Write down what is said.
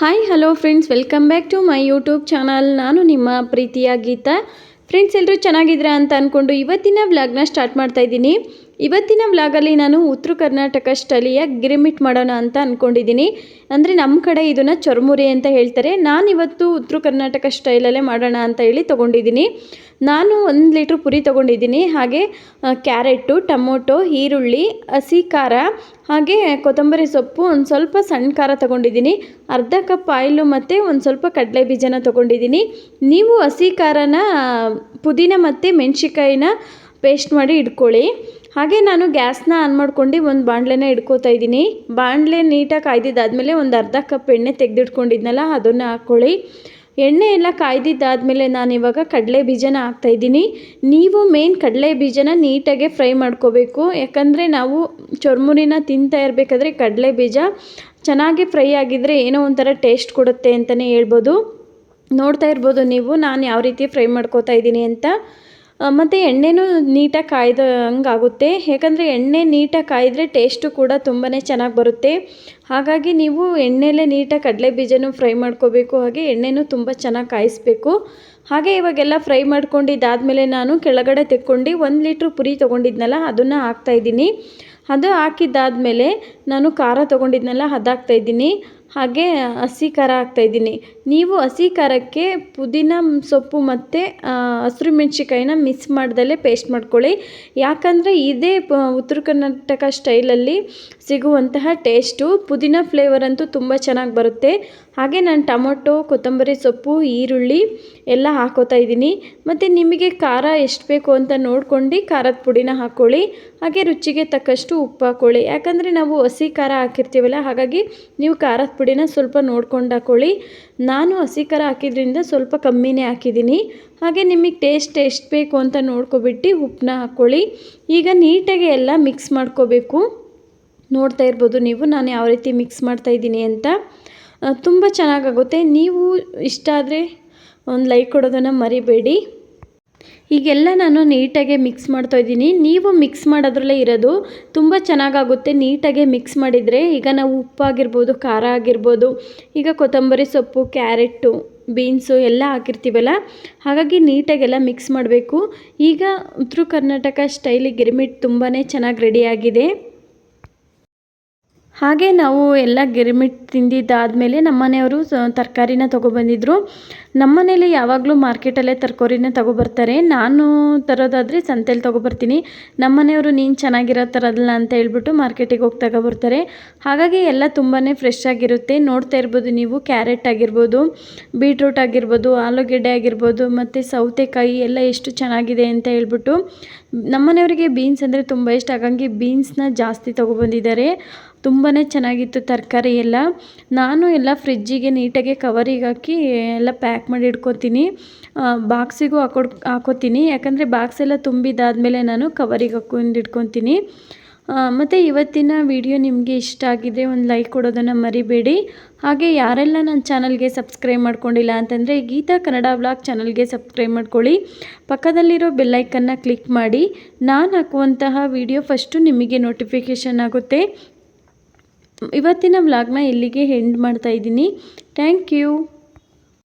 Hi hello friends welcome back to my YouTube channel ನಾನು ನಿಮ್ಮ ಪ್ರೀತಿಯ ಗೀತಾ. ಫ್ರೆಂಡ್ಸ್ ಎಲ್ಲರೂ ಚೆನ್ನಾಗಿದ್ದೀರಾ ಅಂತ ಅಂದ್ಕೊಂಡು ಇವತ್ತಿನ ವ್ಲಾಗ್ನ ಸ್ಟಾರ್ಟ್ ಮಾಡ್ತಾ ಇದ್ದೀನಿ. ಇವತ್ತಿನ ವ್ಲಾಗಲ್ಲಿ ನಾನು ಉತ್ತರ ಕರ್ನಾಟಕ ಸ್ಟೈಲಿಯ ಗಿರಿಮಿಟ್ ಮಾಡೋಣ ಅಂತ ಅಂದ್ಕೊಂಡಿದ್ದೀನಿ ಅಂದರೆ ನಮ್ಮ ಕಡೆ ಇದನ್ನು ಚೊರ್ಮುರಿ ಅಂತ ಹೇಳ್ತಾರೆ. ನಾನು ಇವತ್ತು ಉತ್ತರ ಕರ್ನಾಟಕ ಸ್ಟೈಲಲ್ಲೇ ಮಾಡೋಣ ಅಂತ ಹೇಳಿ ತೊಗೊಂಡಿದ್ದೀನಿ. ನಾನು ಒಂದು ಲೀಟ್ರ್ ಪುರಿ ತೊಗೊಂಡಿದ್ದೀನಿ. ಹಾಗೆ ಕ್ಯಾರೆಟು ಟೊಮೊಟೊ, ಈರುಳ್ಳಿ, ಹಸಿ ಖಾರ, ಹಾಗೆ ಕೊತ್ತಂಬರಿ ಸೊಪ್ಪು, ಒಂದು ಸ್ವಲ್ಪ ಸಣ್ಣ ಖಾರ ತೊಗೊಂಡಿದ್ದೀನಿ. ಅರ್ಧ ಕಪ್ ಆಯಿಲು ಮತ್ತು ಒಂದು ಸ್ವಲ್ಪ ಕಡಲೆ ಬೀಜನ ತೊಗೊಂಡಿದ್ದೀನಿ. ನೀವು ಹಸಿ ಖಾರನ, ಪುದೀನ ಮತ್ತು ಮೆಣಸಿಕಾಯಿನ ಪೇಸ್ಟ್ ಮಾಡಿ ಇಟ್ಕೊಳ್ಳಿ. ಹಾಗೆ ನಾನು ಗ್ಯಾಸ್ನ ಆನ್ ಮಾಡ್ಕೊಂಡು ಒಂದು ಬಾಣಲೆನ ಇಟ್ಕೋತಾ ಇದ್ದೀನಿ. ಬಾಣಲೆ ನೀಟಾಗಿ ಕಾಯ್ದಿದ್ದಾದಮೇಲೆ ಒಂದು ಅರ್ಧ ಕಪ್ ಎಣ್ಣೆ ತೆಗೆದಿಟ್ಕೊಂಡಿದ್ನಲ್ಲ, ಅದನ್ನು ಹಾಕ್ಕೊಳ್ಳಿ. ಎಣ್ಣೆ ಎಲ್ಲ ಕಾಯ್ದಿದ್ದಾದಮೇಲೆ ನಾನು ಇವಾಗ ಕಡಲೆ ಬೀಜನ ಹಾಕ್ತಾಯಿದ್ದೀನಿ ನೀವು ಮೇನ್ ಕಡಲೆ ಬೀಜನ ನೀಟಾಗೆ ಫ್ರೈ ಮಾಡ್ಕೋಬೇಕು. ಯಾಕಂದರೆ ನಾವು ಚೊರ್ಮುರಿನ ತಿಂತಾ ಇರಬೇಕಾದ್ರೆ ಕಡಲೆ ಬೀಜ ಚೆನ್ನಾಗಿ ಫ್ರೈ ಆಗಿದ್ದರೆ ಏನೋ ಒಂಥರ ಟೇಸ್ಟ್ ಕೊಡುತ್ತೆ ಅಂತಲೇ ಹೇಳ್ಬೋದು. ನೋಡ್ತಾ ಇರ್ಬೋದು ನೀವು, ನಾನು ಯಾವ ರೀತಿ ಫ್ರೈ ಮಾಡ್ಕೋತಾ ಇದ್ದೀನಿ ಅಂತ. ಮತ್ತು ಎಣ್ಣೆನೂ ನೀಟಾಗಿ ಕಾಯ್ದಂಗೆ ಆಗುತ್ತೆ ಯಾಕಂದರೆ ಎಣ್ಣೆ ನೀಟಾಗಿ ಕಾಯಿದ್ರೆ ಟೇಸ್ಟು ಕೂಡ ತುಂಬಾ ಚೆನ್ನಾಗಿ ಬರುತ್ತೆ. ಹಾಗಾಗಿ ನೀವು ಎಣ್ಣೆಲೇ ನೀಟಾಗಿ ಕಡಲೆ ಬೀಜನೂ ಫ್ರೈ ಮಾಡ್ಕೋಬೇಕು. ಹಾಗೆ ಎಣ್ಣೆನೂ ತುಂಬ ಚೆನ್ನಾಗಿ ಕಾಯಿಸ್ಬೇಕು. ಹಾಗೆ ಇವಾಗೆಲ್ಲ ಫ್ರೈ ಮಾಡ್ಕೊಂಡಿದ್ದಾದಮೇಲೆ ನಾನು ಕೆಳಗಡೆ ತೆಕ್ಕೊಂಡು ಒಂದು ಲೀಟ್ರ್ ಪುರಿ ತೊಗೊಂಡಿದ್ನಲ್ಲ, ಅದನ್ನು ಹಾಕ್ತಾಯಿದ್ದೀನಿ ಅದು ಹಾಕಿದ್ದಾದಮೇಲೆ ನಾನು ಖಾರ ತೊಗೊಂಡಿದ್ನಲ್ಲ ಅದು ಹಾಕ್ತಾಯಿದ್ದೀನಿ ಹಾಗೆ ಹಸಿ ಖಾರ ಹಾಕ್ತಾಯಿದ್ದೀನಿ ನೀವು ಹಸಿ ಖಾರಕ್ಕೆ ಪುದೀನ ಸೊಪ್ಪು ಮತ್ತು ಹಸಿರು ಮೆಣ್ಸಿಕಾಯಿನ ಮಿಕ್ಸ್ ಮಾಡ್ದಲೇ ಪೇಸ್ಟ್ ಮಾಡ್ಕೊಳ್ಳಿ. ಯಾಕಂದರೆ ಇದೇ ಉತ್ತರ ಕರ್ನಾಟಕ ಸ್ಟೈಲಲ್ಲಿ ಸಿಗುವಂತಹ ಟೇಸ್ಟು ಪುದೀನ ಫ್ಲೇವರ್ ಅಂತೂ ತುಂಬ ಚೆನ್ನಾಗಿ ಬರುತ್ತೆ. ಹಾಗೆ ನಾನು ಟೊಮೊಟೊ, ಕೊತ್ತಂಬರಿ ಸೊಪ್ಪು, ಈರುಳ್ಳಿ ಎಲ್ಲ ಹಾಕೋತಾ ಇದ್ದೀನಿ. ಮತ್ತು ನಿಮಗೆ ಖಾರ ಎಷ್ಟು ಬೇಕು ಅಂತ ನೋಡ್ಕೊಂಡು ಖಾರದ ಪುಡಿನ ಹಾಕ್ಕೊಳ್ಳಿ ಹಾಗೆ ರುಚಿಗೆ ತಕ್ಕಷ್ಟು ಉಪ್ಪು ಹಾಕ್ಕೊಳ್ಳಿ ಯಾಕಂದರೆ ನಾವು ಹಸಿ ಖಾರ ಹಾಕಿರ್ತೀವಲ್ಲ, ಹಾಗಾಗಿ ನೀವು ಖಾರದ ಪುಡಿನ ಸ್ವಲ್ಪ ನೋಡ್ಕೊಂಡು ಹಾಕ್ಕೊಳ್ಳಿ ನಾನು ಹಸಿ ಖಾರ ಹಾಕಿದ್ರಿಂದ ಸ್ವಲ್ಪ ಕಮ್ಮಿನೇ ಹಾಕಿದ್ದೀನಿ. ಹಾಗೆ ನಿಮಗೆ ಟೇಸ್ಟ್ ಎಷ್ಟು ಬೇಕು ಅಂತ ನೋಡ್ಕೊಬಿಟ್ಟು ಉಪ್ಪನ್ನ ಹಾಕ್ಕೊಳ್ಳಿ ಈಗ ನೀಟಾಗಿ ಎಲ್ಲ ಮಿಕ್ಸ್ ಮಾಡ್ಕೋಬೇಕು. ನೋಡ್ತಾ ಇರ್ಬೋದು ನೀವು, ನಾನು ಯಾವ ರೀತಿ ಮಿಕ್ಸ್ ಮಾಡ್ತಾ ಇದ್ದೀನಿ ಅಂತ. ತುಂಬ ಚೆನ್ನಾಗಾಗುತ್ತೆ. ನೀವು ಇಷ್ಟ ಆದರೆ ಒಂದು ಲೈಕ್ ಕೊಡೋದನ್ನು ಮರಿಬೇಡಿ. ಈಗೆಲ್ಲ ನಾನು ನೀಟಾಗೆ ಮಿಕ್ಸ್ ಮಾಡ್ತಾ ಇದ್ದೀನಿ. ನೀವು ಮಿಕ್ಸ್ ಮಾಡೋದ್ರಲ್ಲೇ ಇರೋದು ತುಂಬ ಚೆನ್ನಾಗಾಗುತ್ತೆ. ನೀಟಾಗೆ ಮಿಕ್ಸ್ ಮಾಡಿದರೆ ಈಗ ನಾವು ಉಪ್ಪಾಗಿರ್ಬೋದು, ಖಾರ ಆಗಿರ್ಬೋದು, ಈಗ ಕೊತ್ತಂಬರಿ ಸೊಪ್ಪು ಕ್ಯಾರೆಟು ಬೀನ್ಸು ಎಲ್ಲ ಹಾಕಿರ್ತೀವಲ್ಲ, ಹಾಗಾಗಿ ನೀಟಾಗೆಲ್ಲ ಮಿಕ್ಸ್ ಮಾಡಬೇಕು. ಈಗ ಉತ್ತರ ಕರ್ನಾಟಕ ಸ್ಟೈಲಿಗೆ ಗಿರ್ಮಿಟ್ ತುಂಬಾ ಚೆನ್ನಾಗಿ ರೆಡಿಯಾಗಿದೆ ಹಾಗೆ ನಾವು ಎಲ್ಲ ಗಿರ್ಮಿಟ್ ತಿಂದಿದ್ದಾದಮೇಲೆ ನಮ್ಮನೆಯವರು ತರಕಾರಿನ ತೊಗೊಬಂದಿದ್ರು. ನಮ್ಮನೇಲಿ ಯಾವಾಗಲೂ ಮಾರ್ಕೆಟಲ್ಲೇ ತರಕಾರಿನ ತೊಗೊಬರ್ತಾರೆ. ನಾನು ತರೋದಾದರೆ ಸಂತೆಲಿ ತೊಗೊಬರ್ತೀನಿ. ನಮ್ಮ ಮನೆಯವರು ನೀನು ಚೆನ್ನಾಗಿರೋ ಥರದಲ್ಲ ಅಂತ ಹೇಳ್ಬಿಟ್ಟು ಮಾರ್ಕೆಟಿಗೆ ಹೋಗಿ ತಗೊಬರ್ತಾರೆ. ಹಾಗಾಗಿ ಎಲ್ಲ ತುಂಬಾ ಫ್ರೆಶ್ ಆಗಿರುತ್ತೆ. ನೋಡ್ತಾ ಇರ್ಬೋದು ನೀವು, ಕ್ಯಾರೆಟ್ ಆಗಿರ್ಬೋದು, ಬೀಟ್ರೂಟ್ ಆಗಿರ್ಬೋದು, ಆಲೂಗೆಡ್ಡೆ ಆಗಿರ್ಬೋದು, ಮತ್ತು ಸೌತೆಕಾಯಿ ಎಲ್ಲ ಎಷ್ಟು ಚೆನ್ನಾಗಿದೆ ಅಂತ ಹೇಳ್ಬಿಟ್ಟು ನಮ್ಮ ಮನೆಯವರಿಗೆ ಬೀನ್ಸ್ ಅಂದರೆ ತುಂಬ ಇಷ್ಟ. ಹಾಗಾಗಿ ಬೀನ್ಸ್ನ ಜಾಸ್ತಿ ತೊಗೊಬಂದಿದ್ದಾರೆ. ತುಂಬಾ ಚೆನ್ನಾಗಿತ್ತು ತರಕಾರಿ ಎಲ್ಲ. ನಾನು ಎಲ್ಲ ಫ್ರಿಜ್ಜಿಗೆ ನೀಟಾಗಿ ಕವರಿಗೆ ಹಾಕಿ ಎಲ್ಲ ಪ್ಯಾಕ್ ಮಾಡಿ ಇಟ್ಕೊತೀನಿ. ಬಾಕ್ಸಿಗೂ ಹಾಕೊಡ್, ಹಾಕೋತೀನಿ. ಯಾಕಂದರೆ ಬಾಕ್ಸ್ ಎಲ್ಲ ತುಂಬಿದಾದಮೇಲೆ ನಾನು ಕವರಿಗೆ ಹಾಕೊಂಡು ಇಟ್ಕೊತೀನಿ. ಮತ್ತು ಇವತ್ತಿನ ವಿಡಿಯೋ ನಿಮಗೆ ಇಷ್ಟ ಆಗಿದೆ ಒಂದು ಲೈಕ್ ಕೊಡೋದನ್ನು ಮರಿಬೇಡಿ. ಹಾಗೆ ಯಾರೆಲ್ಲ ನನ್ನ ಚಾನಲ್ಗೆ ಸಬ್ಸ್ಕ್ರೈಬ್ ಮಾಡ್ಕೊಂಡಿಲ್ಲ ಅಂತಂದರೆ ಗೀತಾ ಕನ್ನಡ ಬ್ಲಾಗ್ ಚಾನಲ್ಗೆ ಸಬ್ಸ್ಕ್ರೈಬ್ ಮಾಡ್ಕೊಳ್ಳಿ. ಪಕ್ಕದಲ್ಲಿರೋ ಬೆಲ್ಲೈಕನ್ನ ಕ್ಲಿಕ್ ಮಾಡಿ. ನಾನು ಹಾಕುವಂತಹ ವಿಡಿಯೋ ಫಸ್ಟು ನಿಮಗೆ ನೋಟಿಫಿಕೇಷನ್ ಆಗುತ್ತೆ. ಇವತ್ತಿನ ವ್ಲಾಗ್ನ ಇಲ್ಲಿಗೆ ಎಂಡ್ ಮಾಡ್ತಾ ಇದ್ದೀನಿ. Thank you.